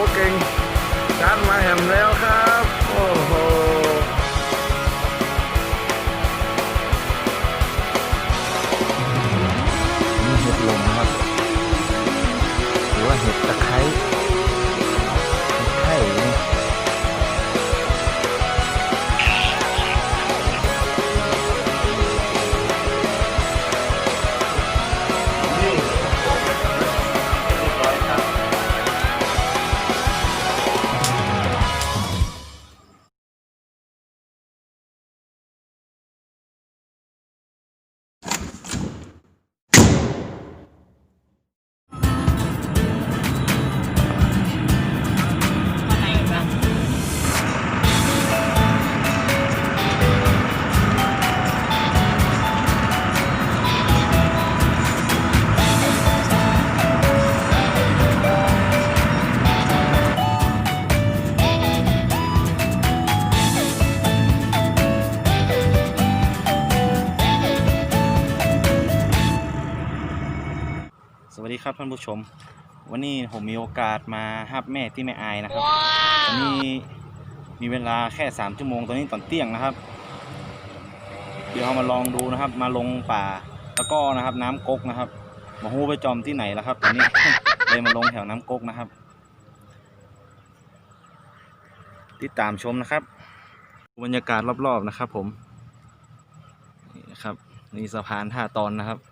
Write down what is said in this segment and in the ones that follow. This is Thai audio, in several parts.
โท่านผู้ชม วันนี้ผมมีโอกาสมาฮับแม่ที่แม่อายนะครับตอนนี้มีเวลาแค่สามชั่วโมงตอนนี้ตอนเที่ยงนะครับ เดี๋ยวเรามาลองดูนะครับ มาลงป่าแล้วก็นะครับ น้ำก๊กนะครับมาฮู้ไปจอมที่ไหนแล้วครับตอนนี้เลยมาลงแถวน้ำก๊กนะครับ ติดตามชมนะครับบรรยากาศรอบๆนะครับ ผมนี่นะครับนี่สะพานท่าตอนนะครับโอเค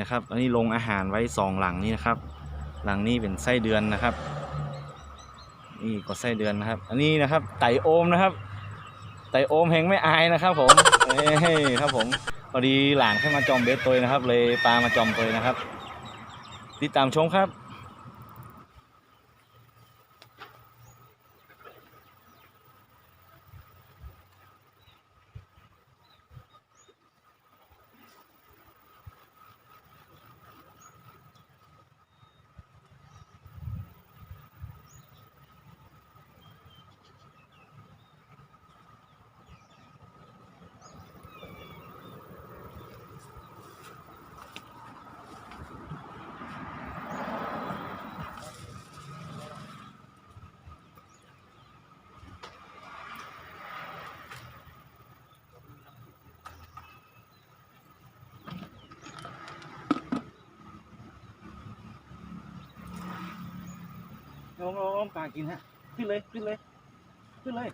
นะครับอันนี้ลงอาหารไว้สองหลังนี้นะครับ หลังนี้เป็นไส้เดือนนะครับ นี่ก็ไส้เดือนนะครับ อันนี้นะครับไตโอมนะครับ ไตโอมแห่งไม่อายนะครับ ผมเอ้ยครับผมพอดีหลังขึ้นมาจอมเบสตัวนะครับ เลยปลามาจอมตัวนะครับ ติดตามชมครับ ลอมโอมปลากินฮะ ขึ้นเลย ขึ้นเลย ขึ้นเลย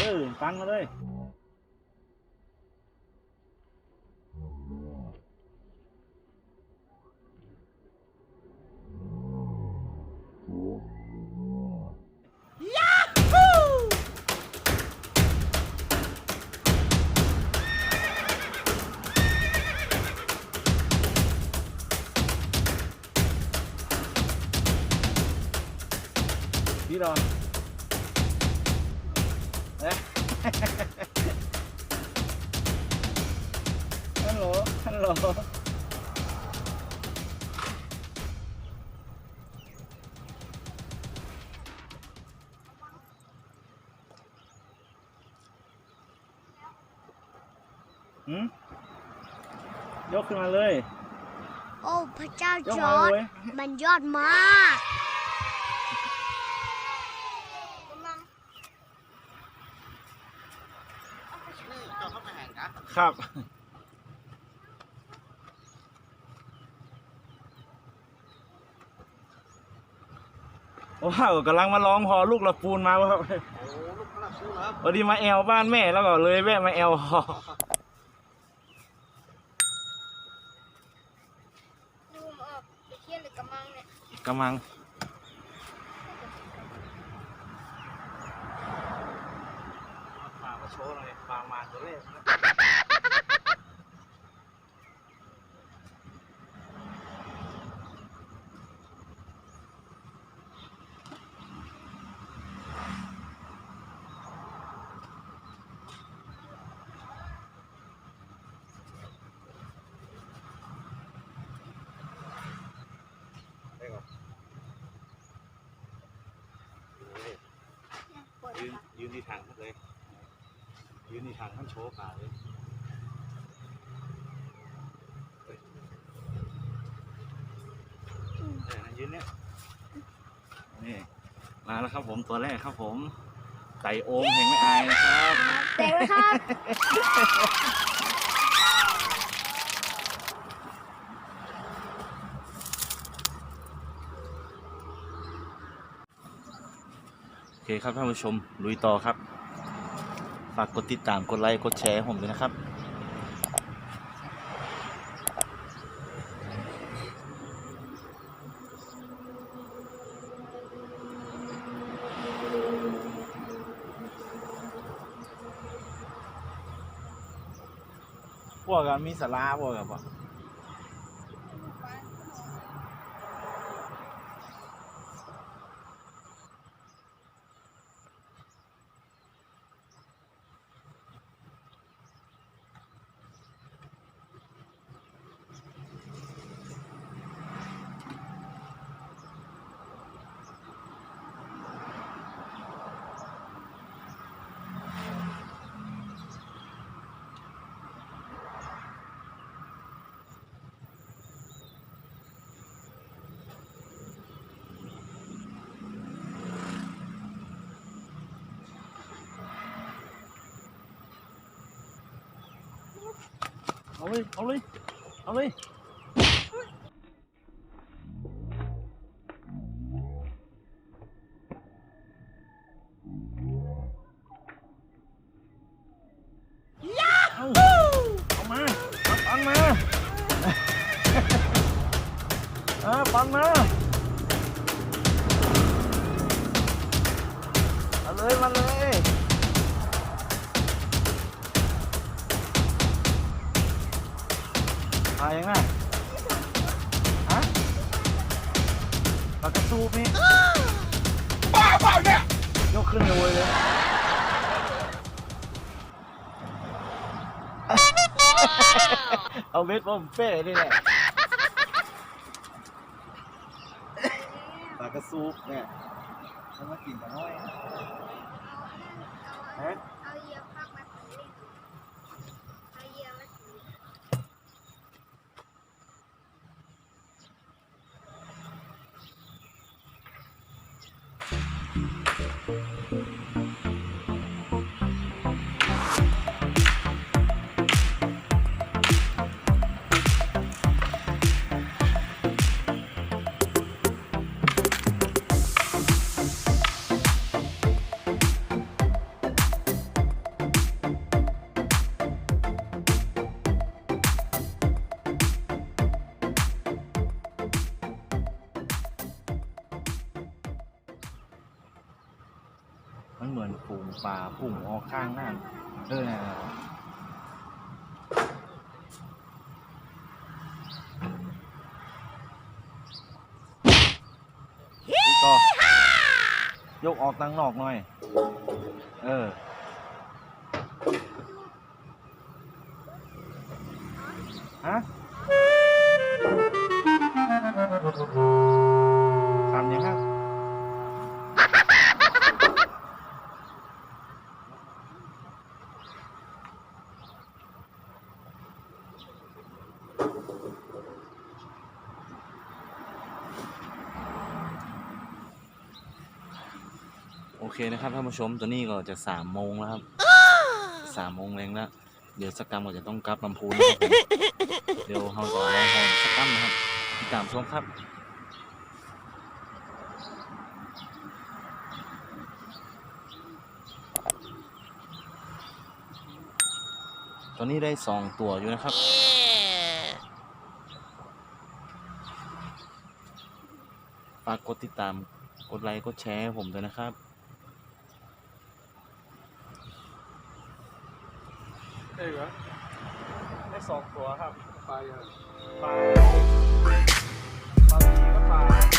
เออ ฟังมาเลย พี่รอนเอ๊ะฮัลโหลฮัลโหลหืมยกขึ้นมาเลย โอ้ พระเจ้ายกจมาอร์ดเลย มันยอดมาก ครับ ว้าวกำลังมาร้องพอลูกละปูนมาครับโอ้ลูกพระชูเหรอวันนี้มาแอลบ้านแม่แล้วก็เลยแวะมาแอลพอดูมออกไปเที่ยวหรือกระมังเนี่ยกำลัง ปลามาโชว์หน่อยปลามาตัวเล็ก ยืนในที่ถังเลย ยืนที่ถังท่นโชว์ปลาเลยเออยืนเนี่ยนี่มาแล้วครับผมตัวแรกครับผมไก่โอมแห่งไม่อายนะครับเต็มครับ โอเคครับท่านผู้ชมลุยต่อครับ ฝากกดติดตามกดไลค์กดแชร์ให้ผมด้วยนะครับพวกกันมีสาราพวกกับ ปะเอาเลยเอาเขึ้นเลยเลยเอาเม็ดผมเป้นี่แหละปลากระซูปเนี่ยมันมากินกันน้อยฮะ ปลาฝูงออกข้างหน้าเออก็ยกออกตั้งนอกหน่อย เออ ฮะทำยังไง โอ เคนะครับท่านผู้ชมตัวนี้ก็จะสามโมงแล้วครับสามโมงแรงแล้วเดี๋ยวสักกรรมก็จะต้องกลับลำพูนนะครับผมเดี๋ยวเราก็ลองหอนสกกรรมนะครับติดตามชมครับตอนนี้ได้สองตัวอยู่นะครับฝากกดติดตาม กดไลค์ กดแชร์ให้ผมด้วยนะครับ ได้เหรอได้สองตัวครับไปอะปลาปลาผีก็ปลา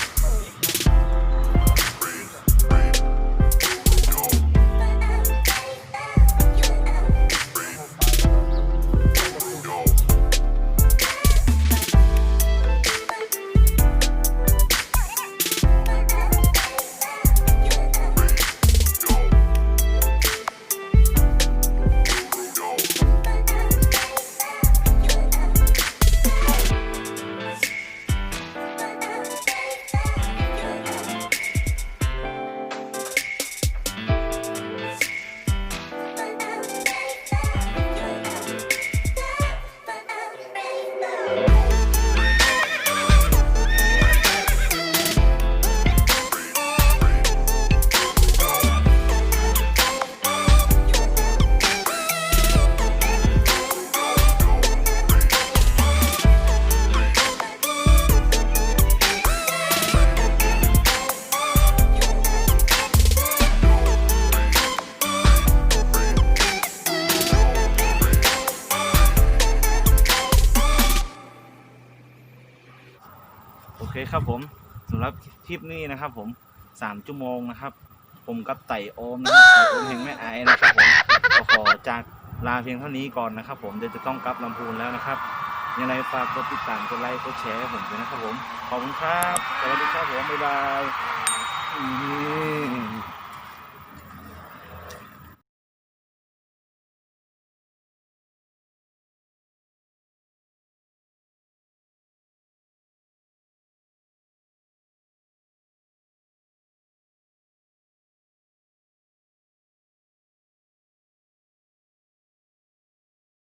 เคครับผมสำหรับทริปนี้นะครับ ผมสามชั่วโมงนะครับ ผมกับไต่โอมนะครับไต่โอมแห่งแม่ไอายนะครับผมก็ขอจากลาเพียงเท่านี้ก่อนนะครับ ผมเดี๋ยวจะต้องกลับลำพูนแล้วนะครับยังไงฝากกดติดตามกดไลค์กดแชร์ให้ผมด้วยนะครับผมขอบคุณครับสวัสดีครับผมบ๊ายบาย